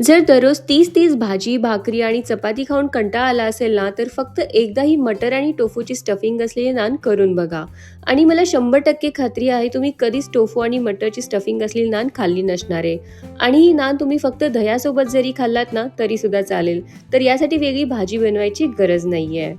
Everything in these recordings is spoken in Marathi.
जर दररोज तीस तीस भाजी भाकरी आणि चपाती खाऊन कंटाळा आला असेल ना तर फक्त एकदा ही मटर आणि टोफूची स्टफिंग असलेले नान करून बघा. आणि मला शंभर टक्के खात्री आहे तुम्ही कधीच टोफू आणि मटरची स्टफिंग असलेली नान खाल्ली नसणार. आहे आणि ही नान तुम्ही फक्त दह्यासोबत जरी खाल्लात ना तरी सुद्धा चालेल. तर यासाठी वेगळी भाजी बनवायची गरज नाही आहे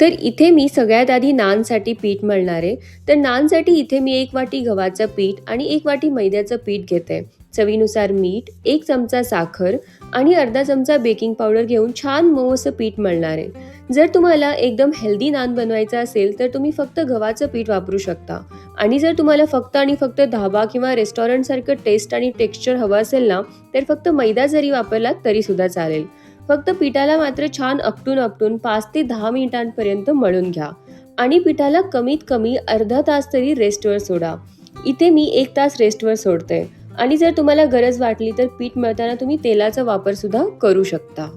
तर इथे मी सगळ्यात आधी नानसाठी पीठ मळणार आहे. तर नानसाठी इथे मी एक वाटी गव्हाचं पीठ आणि एक वाटी मैद्याचं पीठ घेते. चवीनुसार मीठ एक चमचा साखर आणि अर्धा चमचा बेकिंग पावडर घेऊन छान मऊ असं पीठ मळणार आहे. जर तुम्हाला एकदम हेल्दी नान बनवायचं असेल तर तुम्ही फक्त गव्हाचं पीठ वापरू शकता. आणि जर तुम्हाला फक्त आणि फक्त धाबा किंवा रेस्टॉरंटसारखं टेस्ट आणि टेक्स्चर हवं असेल ना तर फक्त मैदा जरी वापरलात तरी सुद्धा चालेल. फक्त पिठाला मात्र छान अपटून अपटून पाच ते दहा मिनिटांपर्यंत मळून घ्या. आणि पिठाला कमीत कमी अर्धा तास तरी रेस्टवर सोडा. इथे मी एक तास रेस्टवर सोडते. आणि जर तुम्हाला गरज वाटली तर पीठ मळताना तुम्ही तेलाचा वापर सुद्धा करू शकता.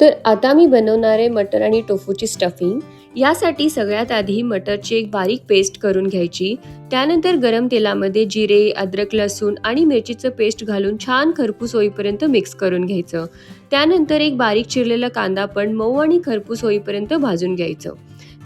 तर आता मी बनवणार आहे मटर आणि टोफूची स्टफिंग यासाठी सगळ्यात आधी मटरची एक बारीक पेस्ट करून घ्यायची. त्यानंतर गरम तेलामध्ये जिरे अद्रक लसूण आणि मिरचीचं पेस्ट घालून छान खरपूस होईपर्यंत मिक्स करून घ्यायचं. त्यानंतर एक बारीक चिरलेला कांदा पण मऊ आणि खरपूस होईपर्यंत भाजून घ्यायचं.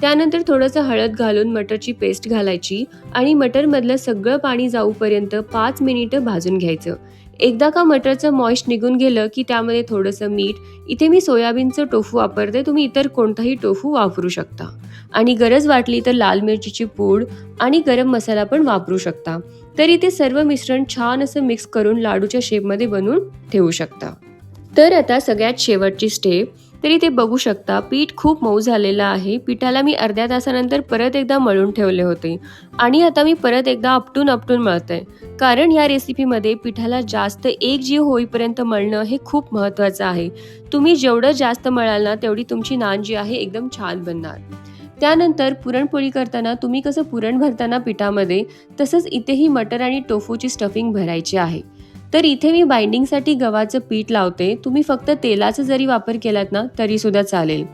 त्यानंतर थोडंसं हळद घालून मटरची पेस्ट घालायची आणि मटरमधलं सगळं पाणी जाऊपर्यंत पाच मिनिटं भाजून घ्यायचं. एकदा का मटरचं मॉइश निघून गेलं की त्यामध्ये थोडंसं मीठ इथे मी सोयाबीनचं टोफू वापरते तुम्ही इतर कोणताही टोफू वापरू शकता. आणि गरज वाटली तर लाल मिरचीची पूड आणि गरम मसाला पण वापरू शकता. तर इथे सर्व मिश्रण छान असं मिक्स करून लाडूच्या शेपमध्ये बनवून ठेवू शकता. तर आता सगळ्यात शेवटची स्टेप तर इथे बघू शकता. पीठ खूप मऊ झालेलं आहे. पिठाला मी अर्ध्या तासानंतर परत एकदा मळून ठेवले होते. आणि आता मी परत एकदा आपटून आपटून मळते. कारण या रेसिपीमध्ये पिठाला जास्त एक जीव होईपर्यंत मळणं हे खूप महत्त्वाचं आहे. तुम्ही जेवढं जास्त मळाल ना तेवढी तुमची नान जी आहे एकदम छान बनणार. त्यानंतर पुरणपोळी करताना तुम्ही कसं पुरण भरताना पिठामध्ये तसंच इथेही मटर आणि टोफूची स्टफिंग भरायची आहे. तर इथे मी बाइंडिंगसाठी गव्हाचं पीठ लावते. तुम्ही फक्त तेलाचा जरी वापर केलात ना तरी सुद्धा चालेल.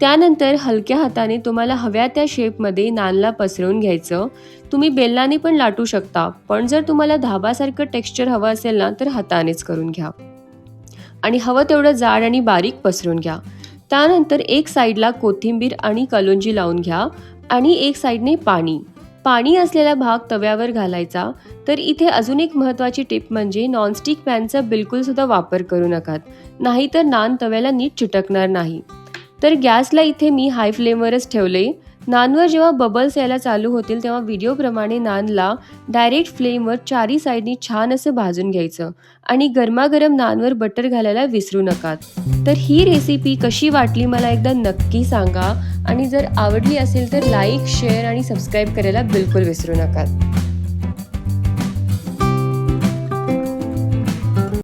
त्यानंतर हलक्या हाताने तुम्हाला हव्या त्या शेपमध्ये नानला पसरवून घ्यायचं. तुम्ही बेलनाने पण लाटू शकता पण जर तुम्हाला धाबासारखं टेक्स्चर हवं असेल ना तर हातानेच करून घ्या. आणि हवं तेवढं जाड आणि बारीक पसरून घ्या. त्यानंतर एक साईडला कोथिंबीर आणि कलोंजी लावून घ्या. आणि एक साईडने पाणी. पाणी असलेला भाग तव्यावर घालायचा. तर इथे अजून एक महत्त्वाची टिप म्हणजे नॉनस्टिक पॅनचा बिलकुलसुद्धा वापर करू नकात. नाहीतर नान तव्याला नीट चिटकणार नाही. तर गॅसला इथे मी हाय फ्लेमवरच ठेवले. नानवर जेव्हा बबल्स यायला चालू होतील तेव्हा व्हिडिओप्रमाणे नानला डायरेक्ट फ्लेमवर चारी साईडनी छान असं भाजून घ्यायचं. आणि गरमागरम नानवर बटर घालायला विसरू नकात. तर ही रेसिपी कशी वाटली मला एकदा नक्की सांगा. आणि जर आवडली असेल तर लाईक शेअर आणि सबस्क्राईब करायला बिलकुल विसरू नका